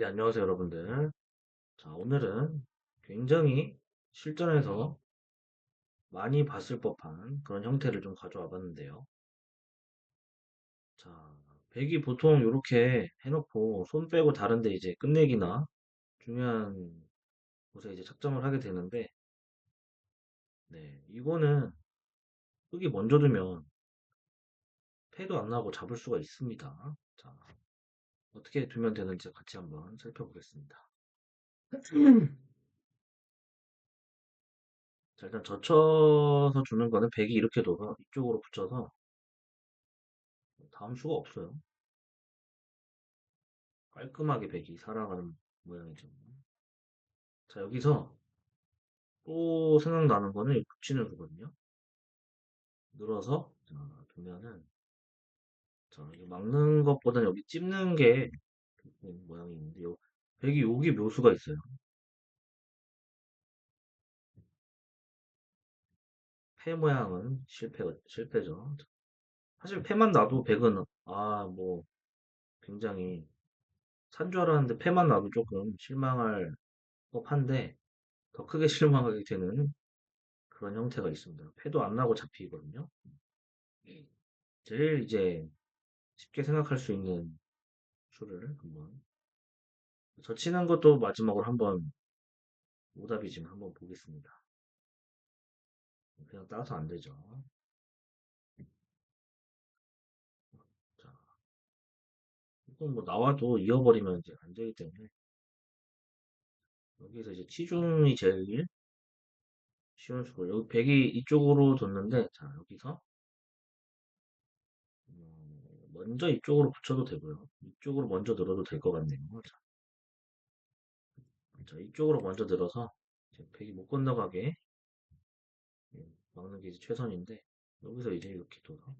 네, 안녕하세요, 여러분들. 자, 오늘은 굉장히 실전에서 많이 봤을 법한 그런 형태를 좀 가져와 봤는데요. 자, 백이 보통 이렇게 해놓고 손 빼고 다른데 이제 끝내기나 중요한 곳에 이제 착점을 하게 되는데, 네, 이거는 흙이 먼저 두면 패도 안 나고 잡을 수가 있습니다. 자, 어떻게 두면 되는지 같이 한번 살펴보겠습니다. 자, 일단 젖혀서 주는 거는 백이 이렇게 둬서 이쪽으로 붙여서 다음 수가 없어요. 깔끔하게 백이 살아가는 모양이죠. 자, 여기서 또 생각나는 거는 이 붙이는 수거든요. 눌러서 자, 두면은 자, 이거 막는 것보다는 여기 찝는 게 모양이 있는데 요 백이 여기 묘수가 있어요. 패 모양은 실패, 실패죠. 사실 패만 놔도 백은 아, 뭐 굉장히 산 줄 알았는데 패만 놔도 조금 실망할 법한데 더 크게 실망하게 되는 그런 형태가 있습니다. 패도 안 나고 잡히거든요. 제일 이제 쉽게 생각할 수 있는 수를 한번 젖히는 것도 마지막으로 한번 오답이지만 한번 보겠습니다. 그냥 따서 안 되죠. 자, 이건 뭐 나와도 이어버리면 이제 안 되기 때문에 여기서 이제 치중이 제일 쉬운 수고 여기 백이 이쪽으로 뒀는데 자 여기서 음, 먼저 이쪽으로 붙여도 되고요. 이쪽으로 먼저 늘어도 될 것 같네요. 자, 자, 이쪽으로 먼저 늘어서 백이 못 건너가게. 예, 막는 게 이제 최선인데 여기서 이제 이렇게 둬서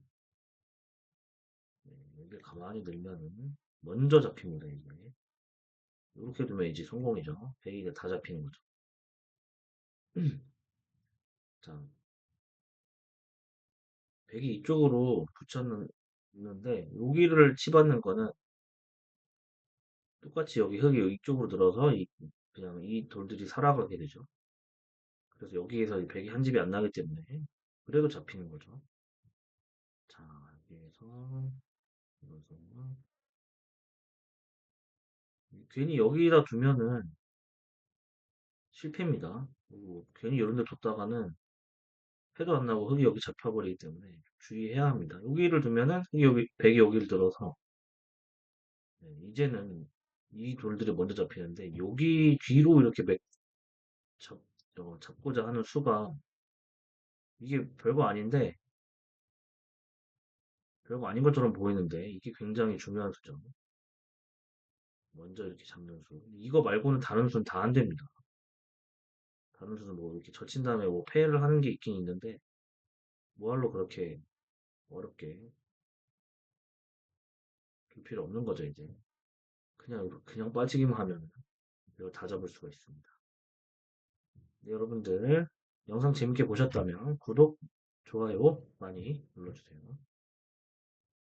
네, 여기 가만히 늘면은 먼저 잡힙니다 이제 이렇게 두면 이제 성공이죠. 백이 다 잡히는 거죠. 자. 백이 이쪽으로 붙였는 데 여기를 치받는 거는 똑같이 여기 흙이 이쪽으로 들어서 이, 그냥 이 돌들이 살아가게 되죠. 그래서 여기에서 백이 한 집이 안 나기 때문에 그래도 잡히는 거죠. 자 여기에서 그래서 괜히 여기다 두면은 실패입니다. 그리고 괜히 이런 데 뒀다가는 패도 안 나고 흙이 여기 잡혀버리기 때문에 주의해야 합니다. 여기를 두면은 흙이 여기, 백이 여기를 들어서 네, 이제는 이 돌들이 먼저 잡히는데 여기 뒤로 이렇게 맥 잡, 어, 잡고자 하는 수가 이게 별거 아닌데 별거 아닌 것처럼 보이는데 이게 굉장히 중요한 수죠. 먼저 이렇게 잡는 수. 이거 말고는 다른 수는 다 안 됩니다. 수는 뭐 이렇게 젖힌 다음에 뭐 페이를 하는 게 있긴 있는데 뭐할로 그렇게 어렵게 둘 필요 없는 거죠 이제. 그냥 그냥 빠지기만 하면 이걸 다 잡을 수가 있습니다. 네, 여러분들 영상 재밌게 보셨다면 구독, 좋아요 많이 눌러주세요.